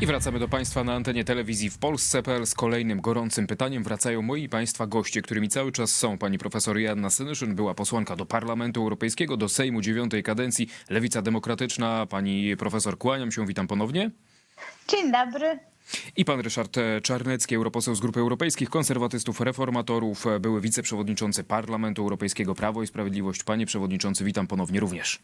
I wracamy do Państwa na antenie telewizji w Polsce.pl z kolejnym gorącym pytaniem. Wracają moi Państwa goście, którymi cały czas są pani profesor Joanna Senyszyn, była posłanka do Parlamentu Europejskiego, do Sejmu dziewiątej kadencji, Lewica Demokratyczna. Pani profesor, kłaniam się, witam ponownie. Dzień dobry. I pan Ryszard Czarnecki, europoseł z Grupy Europejskich Konserwatystów Reformatorów, były wiceprzewodniczący Parlamentu Europejskiego Prawo i Sprawiedliwość. Panie przewodniczący, witam ponownie również.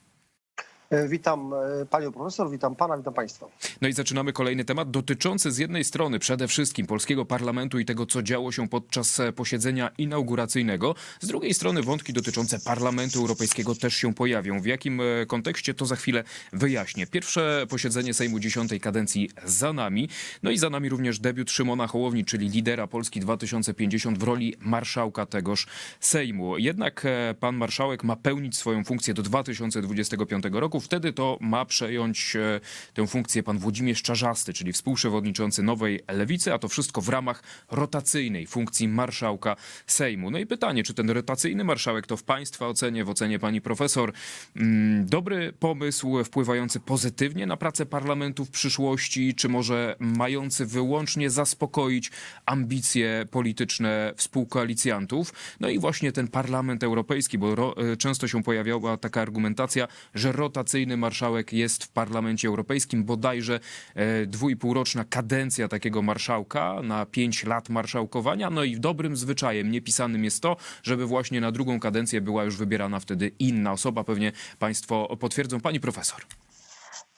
E, Witam e, panią profesor, witam pana, witam państwa. No i zaczynamy kolejny temat dotyczący z jednej strony przede wszystkim polskiego parlamentu i tego, co działo się podczas e, posiedzenia inauguracyjnego. Z drugiej strony wątki dotyczące Parlamentu Europejskiego też się pojawią. W jakim kontekście to za chwilę wyjaśnię. Pierwsze posiedzenie Sejmu dziesiątej kadencji za nami. No i za nami również debiut Szymona Hołowni, czyli lidera Polski 2050 w roli marszałka tegoż Sejmu. Jednak pan marszałek ma pełnić swoją funkcję do 2025 roku. Wtedy to ma przejąć e, tę funkcję pan Włodzimierz Czarzasty, czyli współprzewodniczący Nowej Lewicy, a to wszystko w ramach rotacyjnej funkcji marszałka Sejmu. No i pytanie, czy ten rotacyjny marszałek to w państwa ocenie, w ocenie pani profesor, mm, dobry pomysł wpływający pozytywnie na pracę parlamentu w przyszłości, czy może mający wyłącznie zaspokoić ambicje polityczne współkoalicjantów? No i właśnie ten parlament europejski, bo e, często się pojawiała taka argumentacja, że rotacyjny marszałek jest w parlamencie europejskim, bodajże e, dwójpółroczna kadencja takiego marszałka na pięć lat marszałkowania. No i dobrym zwyczajem niepisanym jest to, żeby właśnie na drugą kadencję była już wybierana wtedy inna osoba. Pewnie Państwo potwierdzą. Pani profesor.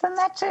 To znaczy,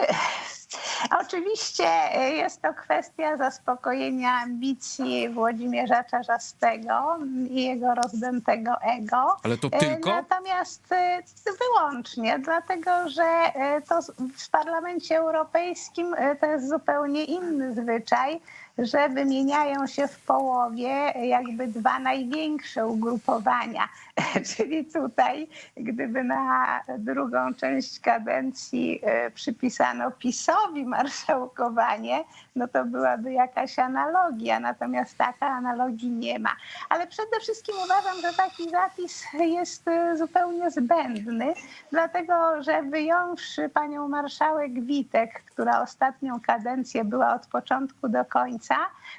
oczywiście jest to kwestia zaspokojenia ambicji Włodzimierza Czarzastego i jego rozdętego ego. Ale to E, tylko? Natomiast e, wyłącznie, dlatego że e, to w Parlamencie Europejskim to jest zupełnie inny zwyczaj, że wymieniają się w połowie jakby dwa największe ugrupowania. Czyli tutaj, gdyby na drugą część kadencji e, przypisano PiSowi marszałkowanie, no to byłaby jakaś analogia, natomiast taka analogii nie ma. Ale przede wszystkim uważam, że taki zapis jest e, zupełnie zbędny, dlatego że wyjąwszy panią marszałek Witek, która ostatnią kadencję była od początku do końca,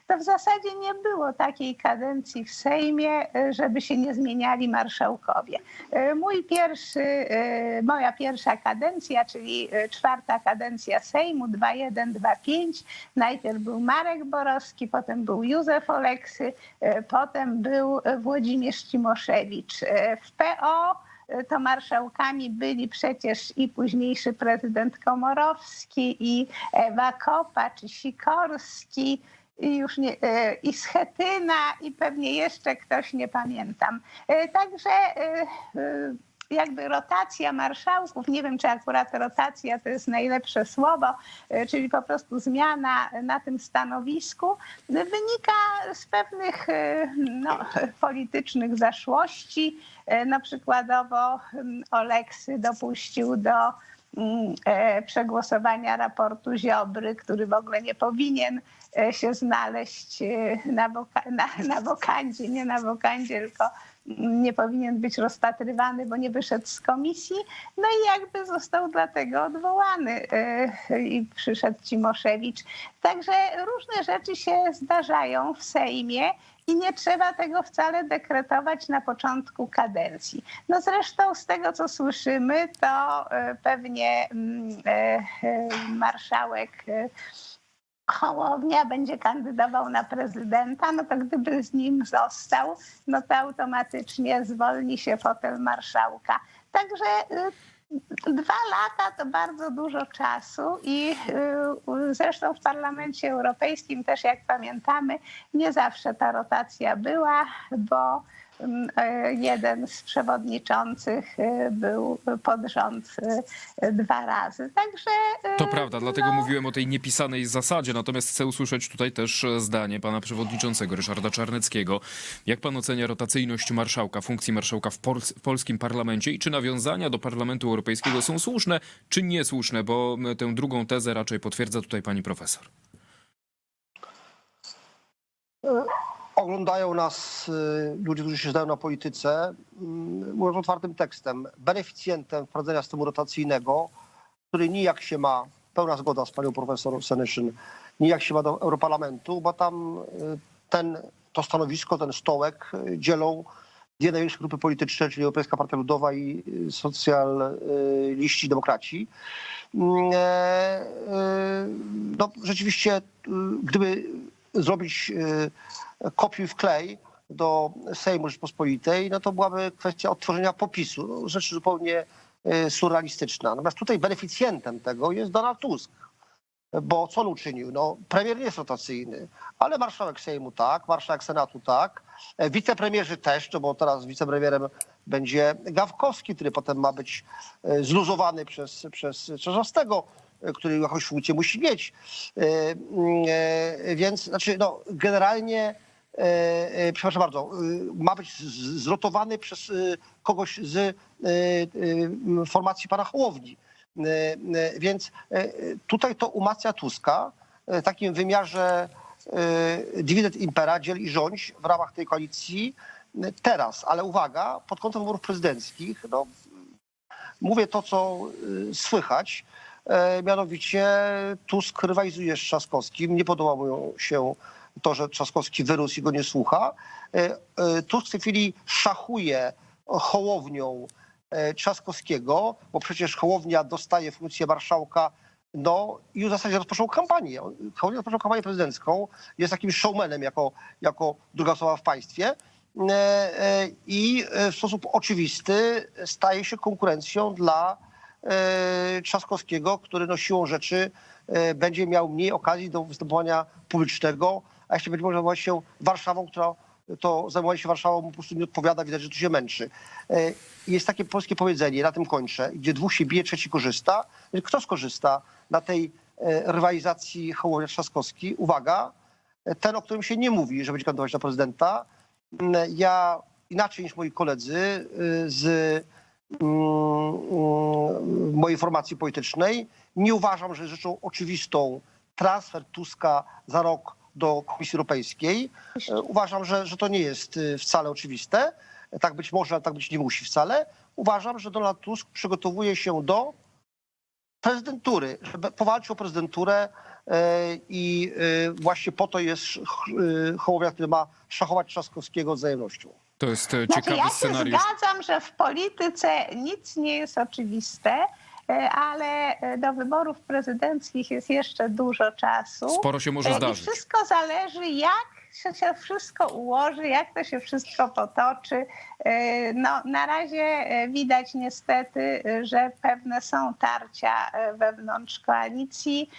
to w zasadzie nie było takiej kadencji w Sejmie, e, żeby się nie zmieniali marszałkowie. E, Mój pierwszy, e, moja pierwsza kadencja, czyli czwarta kadencja Sejmu 2-1-2-5, najpierw był Marek Borowski, potem był Józef Oleksy, potem był Włodzimierz Cimoszewicz. W PO to marszałkami byli przecież i późniejszy prezydent Komorowski, i Ewa Kopa, czy Sikorski, i już nie, e, i Schetyna, i pewnie jeszcze ktoś, nie pamiętam. E, Także e, jakby rotacja marszałków, nie wiem czy akurat rotacja to jest najlepsze słowo, czyli po prostu zmiana na tym stanowisku, wynika z pewnych no, politycznych zaszłości. No przykładowo Oleksy dopuścił do przegłosowania raportu Ziobry, który w ogóle nie powinien się znaleźć e, na, woka- na, na wokandzie, nie na wokandzie, tylko nie powinien być rozpatrywany, bo nie wyszedł z komisji. No i jakby został dlatego odwołany e, i przyszedł Cimoszewicz. Także różne rzeczy się zdarzają w Sejmie i nie trzeba tego wcale dekretować na początku kadencji. No zresztą z tego, co słyszymy, to e, pewnie mm, e, e, marszałek e, Hołownia będzie kandydował na prezydenta, no to gdyby z nim został, no to automatycznie zwolni się fotel marszałka. Także y, dwa lata to bardzo dużo czasu i y, zresztą w Parlamencie Europejskim też jak pamiętamy, nie zawsze ta rotacja była, bo jeden z przewodniczących y, był pod rząd y, dwa razy. Także To prawda, dlatego no, mówiłem o tej niepisanej zasadzie, natomiast chcę usłyszeć tutaj też e, zdanie pana przewodniczącego Ryszarda Czarneckiego. Jak pan ocenia rotacyjność marszałka, funkcji marszałka w, Pols- w polskim parlamencie i czy nawiązania do Parlamentu Europejskiego są słuszne, czy niesłuszne, bo tę drugą tezę raczej potwierdza tutaj pani profesor. Oglądają nas y, ludzie, którzy się znają na polityce, mm, mówiąc otwartym tekstem, beneficjentem wprowadzenia systemu rotacyjnego, który nijak się ma pełna zgoda z panią profesor Senyszyn, nijak się ma do Europarlamentu, bo tam y, ten, to stanowisko, ten stołek y, dzielą dwie największe grupy polityczne, czyli Europejska Partia Ludowa i socjaliści demokraci. Mm, e, e, No, rzeczywiście, gdyby zrobić y, kopiuj w klej do Sejmu Rzeczpospolitej, no to byłaby kwestia odtworzenia popisu. No, rzecz zupełnie y, surrealistyczna. Natomiast tutaj beneficjentem tego jest Donald Tusk. Bo co on uczynił? No, premier nie jest rotacyjny, ale marszałek Sejmu tak, marszałek Senatu tak, e, wicepremierzy też, no bo teraz wicepremierem będzie Gawkowski, który potem ma być e, zluzowany przez, przez Czarzastego, który jakąś funkcję musi mieć. E, e, Więc znaczy, no, generalnie, e, e, przepraszam bardzo, e, ma być zrotowany przez e, kogoś z e, e, formacji pana Hołowni. E, e, Więc e, tutaj to umacnia Tuska e, w takim wymiarze e, dywidend impera, dziel i rządź w ramach tej koalicji e, teraz. Ale uwaga, pod kątem wyborów prezydenckich, no, mówię to, co słychać. E, Mianowicie Tusk rywalizuje z Trzaskowskim. Nie podoba mu się to, że Trzaskowski wyrósł i go nie słucha. E, e, Tusk w tej chwili szachuje hołownią Trzaskowskiego, bo przecież hołownia dostaje funkcję marszałka no i w zasadzie rozpoczął kampanię. Hołownia rozpoczął kampanię prezydencką, jest takim showmanem jako, jako druga osoba w państwie. I w sposób oczywisty staje się konkurencją dla Trzaskowskiego, który no siłą rzeczy e, będzie miał mniej okazji do występowania publicznego, a jeśli będzie można zajmować się Warszawą, która to zajmowanie się Warszawą mu po prostu nie odpowiada, widać, że tu się męczy. E, Jest takie polskie powiedzenie, na tym kończę, gdzie dwóch się bije, trzeci korzysta. Kto skorzysta na tej e, rywalizacji Hołownia-Trzaskowski? Uwaga, ten, o którym się nie mówi, że będzie kandydować na prezydenta, ja inaczej niż moi koledzy z mojej formacji politycznej nie uważam, że jest rzeczą oczywistą transfer Tuska za rok do Komisji Europejskiej. E, Uważam, że, że to nie jest y, wcale oczywiste. Tak być może, ale tak być nie musi wcale. Uważam, że Donald Tusk przygotowuje się do prezydentury, żeby powalczył o prezydenturę e, i e, właśnie po to jest e, Hołownia, który ma szachować Trzaskowskiego wzajemnością. To jest e, Znaczy, ciekawy ja się scenariusz. zgadzam, że w polityce nic nie jest oczywiste, e, ale e, do wyborów prezydenckich jest jeszcze dużo czasu. Sporo się może E, I zdarzyć. wszystko zależy, jak się się wszystko ułoży, jak to się wszystko potoczy. No, na razie widać niestety, że pewne są tarcia wewnątrz koalicji,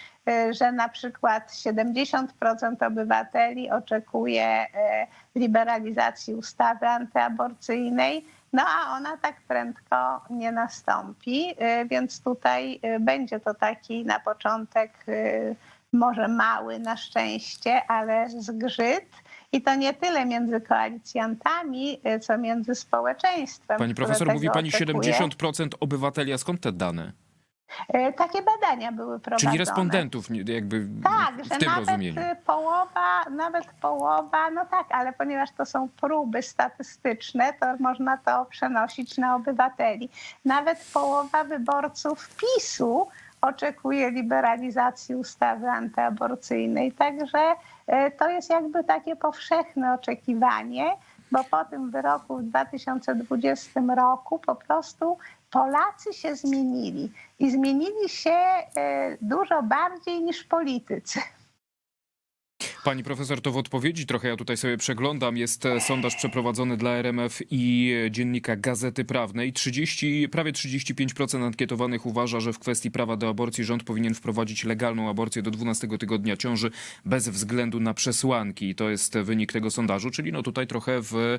że na przykład 70% obywateli oczekuje liberalizacji ustawy antyaborcyjnej. No a ona tak prędko nie nastąpi, y, więc tutaj y, będzie to taki na początek y, może mały na szczęście, ale zgrzyt. I to nie tyle między koalicjantami, co między społeczeństwem. Pani profesor, mówi pani oczekuje. 70% obywateli, a skąd te dane? Y, Takie badania były prowadzone. Czyli respondentów jakby Tak, w że tym nawet rozumieniu. połowa, nawet połowa, no tak, ale ponieważ to są próby statystyczne, to można to przenosić na obywateli. Nawet połowa wyborców PiSu oczekuje liberalizacji ustawy antyaborcyjnej. Także y, to jest jakby takie powszechne oczekiwanie, bo po tym wyroku w 2020 roku po prostu Polacy się zmienili i zmienili się e, dużo bardziej niż politycy. Pani profesor, to w odpowiedzi trochę ja tutaj sobie przeglądam. Jest e, sondaż przeprowadzony dla RMF i e, dziennika Gazety Prawnej. 30, prawie 35% ankietowanych uważa, że w kwestii prawa do aborcji rząd powinien wprowadzić legalną aborcję do 12 tygodnia ciąży bez względu na przesłanki. To jest wynik tego sondażu, czyli no tutaj trochę w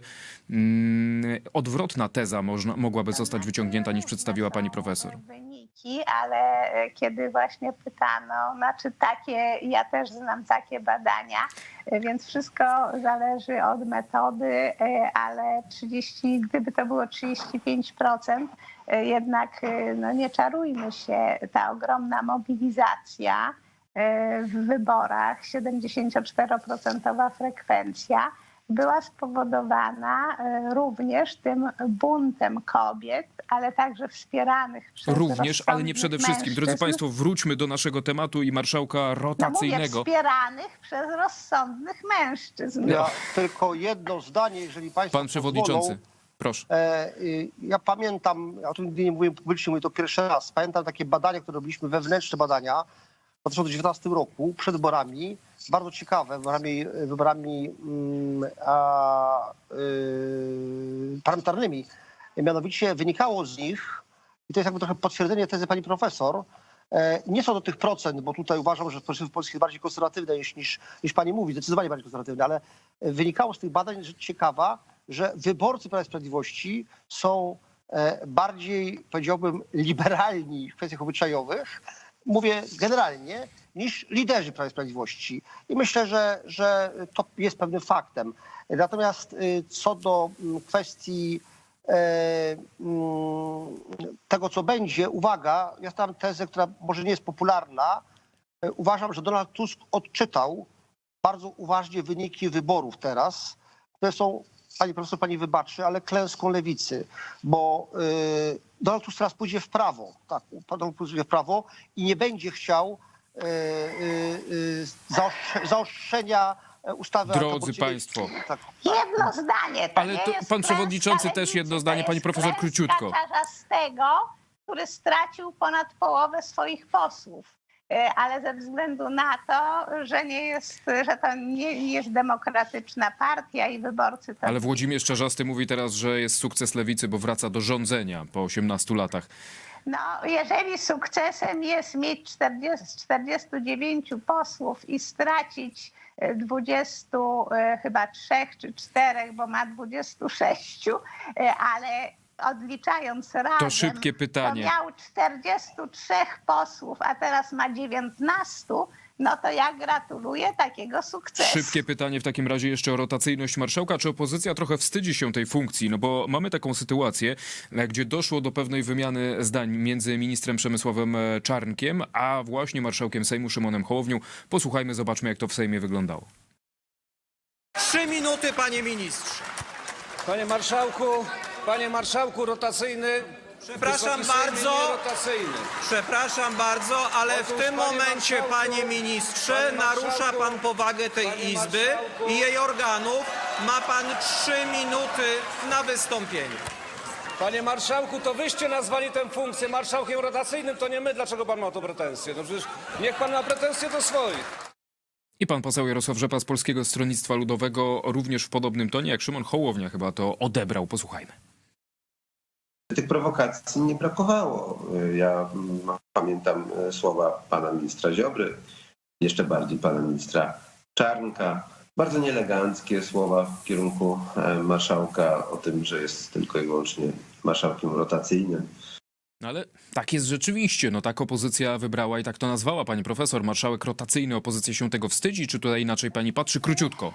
mm, odwrotna teza można, mogłaby zostać wyciągnięta niż przedstawiła pani profesor. Wyniki, ale e, kiedy właśnie pytano, znaczy takie, ja też znam takie badania, e, więc wszystko zależy od metody, e, ale 30, gdyby to było 35%, e, jednak no nie czarujmy się, ta ogromna mobilizacja w wyborach, 74% frekwencja, była spowodowana e, również tym buntem kobiet, ale także wspieranych przez Również, ale nie przede wszystkim. Drodzy mężczyzn. Państwo, wróćmy do naszego tematu i marszałka no mówię, rotacyjnego. wspieranych przez rozsądnych mężczyzn. Ja tylko jedno zdanie, jeżeli państwo Pan przewodniczący, pozwolą. proszę. E, y, Ja pamiętam, ja o tym nigdy nie mówiłem publicznie, mówię to pierwszy raz. Pamiętam takie badania, które robiliśmy, wewnętrzne badania w 2019 roku, przed wyborami, bardzo ciekawe, wyborami, wyborami mm, a, y, parlamentarnymi. Mianowicie wynikało z nich, i to jest jakby trochę potwierdzenie tezy pani profesor, e, nie są do tych procent, bo tutaj uważam, że społeczeństwo polskie jest bardziej konserwatywne niż, niż, niż pani mówi, zdecydowanie bardziej konserwatywne, ale wynikało z tych badań rzecz ciekawa, że wyborcy Prawa i Sprawiedliwości są e, bardziej, powiedziałbym, liberalni w kwestiach obyczajowych, mówię generalnie, niż liderzy Prawa i Sprawiedliwości. I myślę, że, że to jest pewnym faktem. Natomiast y, co do mm, kwestii e, mm, tego, co będzie, uwaga, ja stawiam tezę, która może nie jest popularna. E, Uważam, że Donald Tusk odczytał bardzo uważnie wyniki wyborów teraz, które są, pani profesor, pani wybaczy, ale klęską lewicy, bo y, Donald Tusk teraz pójdzie w prawo, tak, Donald Tusk pójdzie w prawo i nie będzie chciał y, y, y, zaostrze, zaostrzenia e, ustawy Drodzy państwo. Tak. Jedno zdanie. To Ale to pan przewodniczący też jedno zdanie, pani profesor króciutko. Czarzastego, który stracił ponad połowę swoich posłów. E, Ale ze względu na to, że nie jest, że to nie, jest demokratyczna partia i wyborcy to Ale Włodzimierz Czarzasty mówi teraz, że jest sukces lewicy, bo wraca do rządzenia po 18 latach. No, jeżeli sukcesem jest mieć 40, 49 posłów i stracić e, 20, e, chyba trzech czy czterech, bo ma 26, e, ale odliczając razem, To szybkie pytanie. to miał 43 posłów, a teraz ma 19, no to ja gratuluję takiego sukcesu. Szybkie pytanie w takim razie jeszcze o rotacyjność marszałka. Czy opozycja trochę wstydzi się tej funkcji? No bo mamy taką sytuację, e, gdzie doszło do pewnej wymiany zdań między ministrem Przemysławem e, Czarnkiem, a właśnie marszałkiem Sejmu Szymonem Hołownią. Posłuchajmy, zobaczmy jak to w Sejmie wyglądało. Trzy minuty, panie ministrze. Panie marszałku, panie marszałku rotacyjny. Przepraszam Wysoki Sejmie, bardzo. nie rotacyjny. Przepraszam bardzo, ale w Otóż, tym panie momencie, marszałku, panie ministrze, panie narusza marszałku, pan powagę tej panie Izby marszałku. i jej organów. Ma pan trzy minuty na wystąpienie. Panie marszałku, to wyście nazwali tę funkcję marszałkiem rotacyjnym, to nie my. Dlaczego pan ma o to pretensje? No przecież niech pan ma pretensje do swoich. I pan poseł Jarosław Rzepa z Polskiego Stronnictwa Ludowego również w podobnym tonie, jak Szymon Hołownia chyba to odebrał. Posłuchajmy. Tych prowokacji nie brakowało. Ja pamiętam e, słowa pana ministra Ziobry, jeszcze bardziej pana ministra Czarnka. Bardzo nieeleganckie słowa w kierunku e, marszałka o tym, że jest tylko i wyłącznie marszałkiem rotacyjnym. No ale tak jest rzeczywiście. No tak opozycja wybrała i tak to nazwała pani profesor. Marszałek rotacyjny. Opozycja się tego wstydzi, czy tutaj inaczej pani patrzy? Króciutko.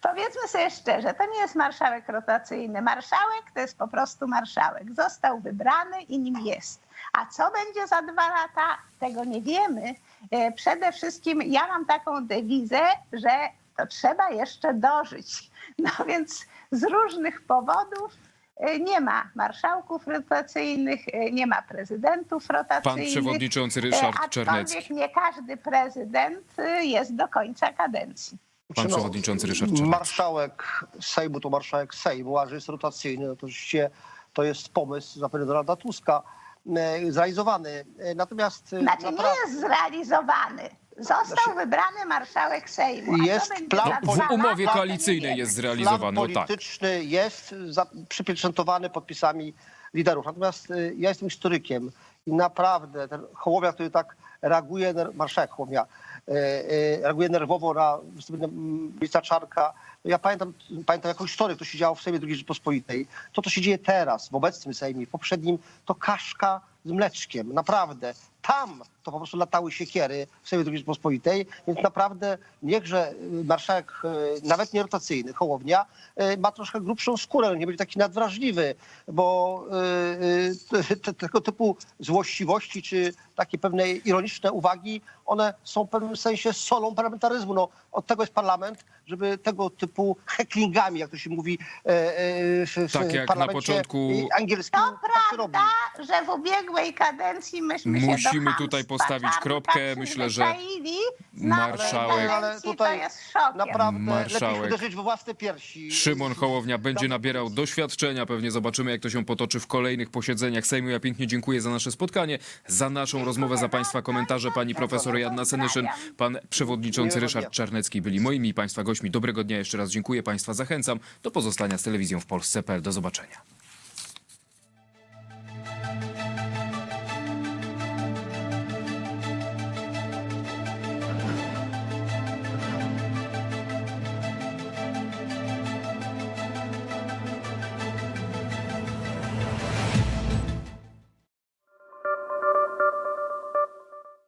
Powiedzmy sobie szczerze, to nie jest marszałek rotacyjny. Marszałek to jest po prostu marszałek. Został wybrany i nim jest. A co będzie za dwa lata, tego nie wiemy. E, Przede wszystkim ja mam taką dewizę, że to trzeba jeszcze dożyć. No więc z różnych powodów e, nie ma marszałków rotacyjnych, e, nie ma prezydentów Pan rotacyjnych. przewodniczący E, Ryszard Aczkolwiek Czernecki. nie każdy prezydent jest do końca kadencji. Pan no, przewodniczący Ryszard. Marszałek Sejmu to marszałek Sejmu, a że jest rotacyjny, no to oczywiście to jest pomysł zapewne Donalda Tuska e, zrealizowany. E, Natomiast e, Znaczy nie jest zrealizowany. Został wybrany marszałek Sejmu. Jest plan No, w umowie koalicyjnej jest plan zrealizowany. No tak. polityczny jest za, przypieczętowany podpisami liderów. Natomiast ja jestem historykiem i naprawdę ten Hołownia, który tak reaguje, marszałek Hołownia, y, y, reaguje nerwowo na wystąpienie mm, Czarka. Ja pamiętam, pamiętam jakąś historię, to się działo w Sejmie II Rzeczypospolitej. To, co się dzieje teraz w obecnym Sejmie, w poprzednim, to kaszka z mleczkiem. Naprawdę. Tam to po prostu latały siekiery w Sejmie II Rzeczypospolitej, więc naprawdę niechże y, marszałek, y, nawet nie rotacyjny, Hołownia, y, ma troszkę grubszą skórę, nie będzie taki nadwrażliwy, bo te, tego typu złośliwości czy takie pewne ironiczne uwagi, one są w pewnym sensie solą parlamentaryzmu. No, od tego jest parlament, żeby tego typu hecklingami, jak to się mówi e, e, w, w Tak jak na parlamencie początku- angielskim, To tak prawda, że w ubiegłej kadencji myśmy się Musimy tutaj postawić kropkę. Myślę, że marszałek- kadencji Ale tutaj jest szokiem. Naprawdę Marszałek lepiej uderzyć we własne piersi. Szymon Hołownia będzie nabierał doświadczenia. Pewnie zobaczymy, jak to się potoczy w kolejnych posiedzeniach Sejmu. Ja pięknie dziękuję za nasze spotkanie, za naszą rozmowę, za Państwa komentarze. Pani profesor Janna Senyszyn, pan przewodniczący Miłego Ryszard dnia. Czarnecki byli moimi i Państwa gośćmi. Dobrego dnia jeszcze raz dziękuję Państwa. Zachęcam do pozostania z telewizją w Polsce.pl. Do zobaczenia.